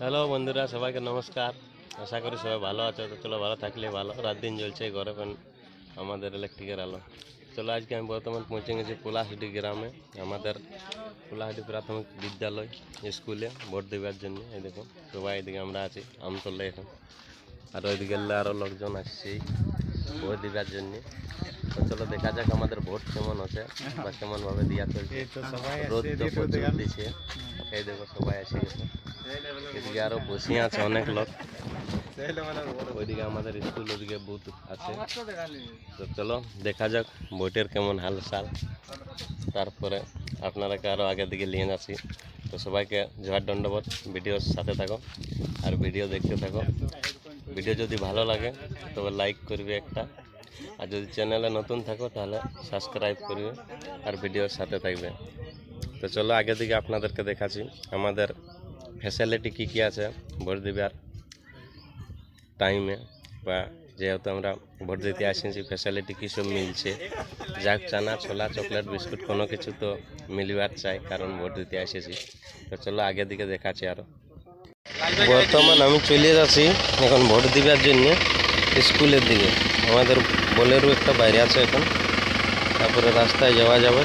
Hello বন্ধুরা, সবাইকে নমস্কার। আশা করি সবাই ভালো আছে। তো চলো ভালো থাকলে ভালো। রাত দিন জ্বলছে ঘরে আমাদের ইলেকট্রিকের আলো। চলো আজকে আমি বর্তমান পৌঁছে গেছি পোলাহাটি গ্রামে, আমাদের পোলাহাটি প্রাথমিক বিদ্যালয় স্কুলে ভোট দেওয়ার জন্য। এই দেখো সবাই এদিকে আমরা আছি আমতলে এখন। আর ওইদিকে আরও লোকজন আসছে। ভোট দেওয়ার জন্য। তো চলো দেখা যাক আমাদের ভোট কেমন আছে বা কেমনভাবে দেওয়া চলছে। রোদ তো প্রচুর দিছে। এই দেখো সবাই এসে গেছে এদিকে আরও বসে আছে অনেক লোক। ওইদিকে আমাদের স্কুল ওদিকে বুথ আছে। তো চলো দেখা যাক ভোটের কেমন হাল সাল তারপরে আপনারাকে আরও আগের দিকে নিয়ে যাচ্ছি। তো সবাইকে জোহার দণ্ডবোধ। ভিডিওর সাথে থাকো আর ভিডিও দেখতে থাকো। ভিডিও যদি ভালো লাগে, তবে লাইক করবে একটা। আর যদি চ্যানেলে নতুন থাকো, তাহলে সাবস্ক্রাইব করবে আর ভিডিওর সাথে থাকবে। তো চলো আগে দিকে আপনাদেরকে দেখাচ্ছি, আমাদের ফ্যাসিলিটি কী কী আছে ভোট দেবার টাইমে বা যেহেতু আমরা ভোট দিতে আসেছি ফ্যাসিলিটি কী সব মিলছে। যাক, চানা, ছোলা চকলেট বিস্কুট কোনো কিছু তো মিলবার চাই, কারণ ভোট দিতে এসেছি তো চলো আগে দিকে দেখাচ্ছি আরও বর্তমান আমি চলে যাচ্ছি এখন ভোট দিবার জন্য স্কুলের দিকে। আমাদের বোলেরও একটা বাইরে আছে এখন। তারপরে রাস্তায় যাওয়া যাবে।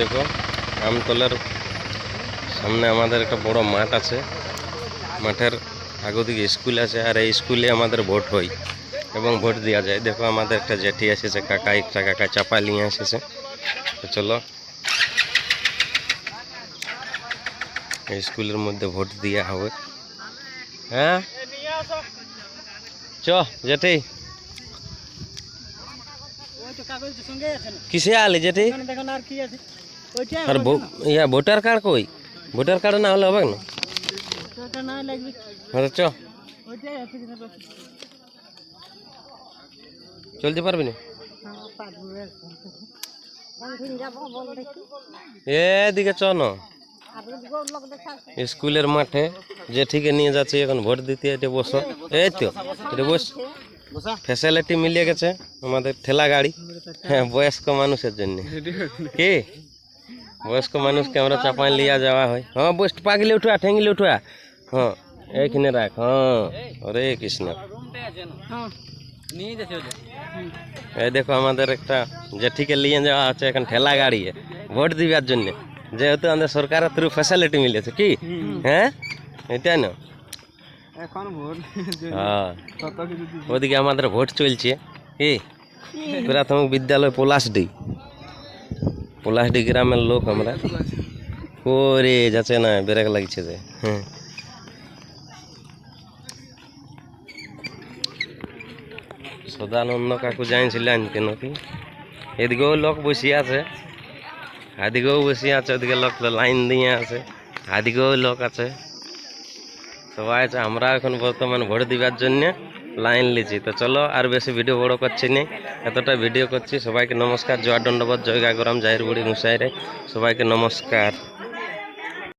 দেখো, আমতলার সামনে আমাদের একটা বড় মাঠ আছে। মাঠের আগো দিকে স্কুল আছে আর এই স্কুলে আমাদের ভোট হয় এবং ভোট দেওয়া যায়। দেখো, আমাদের একটা জেঠি এসেছে কাকা একটা কাকা চাপা নিয়ে এসেছে। চলো স্কুলের মধ্যে ভোট দেওয়া হবে। হ্যাঁ? চ, জেঠি। কিসে আলি জেঠি? আর ভো- ইয়া, ভোটার কার্ড কই? ভোটার কার্ড না হলে হবে না? হ্যাঁ চ। চলতে পারবি না? এদিকে চ না। স্কুলের মাঠে যে ঠিকে নিয়ে যাচ্ছে, এখন ভোট দিতে এটা বসো। এই তো, এটা বস। ফ্যাসিলিটি মিলিয়ে গেছে আমাদের ঠেলা গাড়ি। হ্যাঁ বয়স্ক মানুষের জন্য। কি? বয়স্ক মানুষকে আমরা চাপাই লিয়া যাওয়া হয়। হ্যাঁ বস, পাগলে উঠা, ঠেঙ্গিলে উঠা। হ্যাঁ এইখানে রাখ। হ্যাঁ হরে কৃষ্ণ। এই দেখো আমাদের একটা জেঠিকে নিয়ে যাওয়া আছে, এখন ঠেলা গাড়ি। ভোট দিবার জন্য। যেহেতু আমাদের সরকারের থ্রু ফ্যাসিলিটি মিলেছে কি? হ্যাঁ? এটাই না? এখন ভোট হ্যাঁ। ওদিকে আমাদের ভোট চলছে কি? প্রাথমিক বিদ্যালয় পলাশডি। পলাশডি গ্রামের লোক আমরা। ওরে যাচ্ছে না ব্রেক লাগছে যে। হ্যাঁ সদানন্দ কাকু জানিছিলেন কেন কি? এদিকেও লোক বসে আছে। এদিকেও বসে আছে, ওদিকে লোক লাইন দিয়ে আছে আদিকেও লোক আছে। সবাই আছে, আমরা এখন বর্তমান ভোট দিবার জন্য লাইন লিছি। তো চলো আর বেশি ভিডিও বড় করছি নি, এতটা ভিডিও করছি। সবাইকে নমস্কার জয় দণ্ডবোধ, জয় গাগরাম জাহির বুড়ি মুসাইরে। সবাইকে নমস্কার।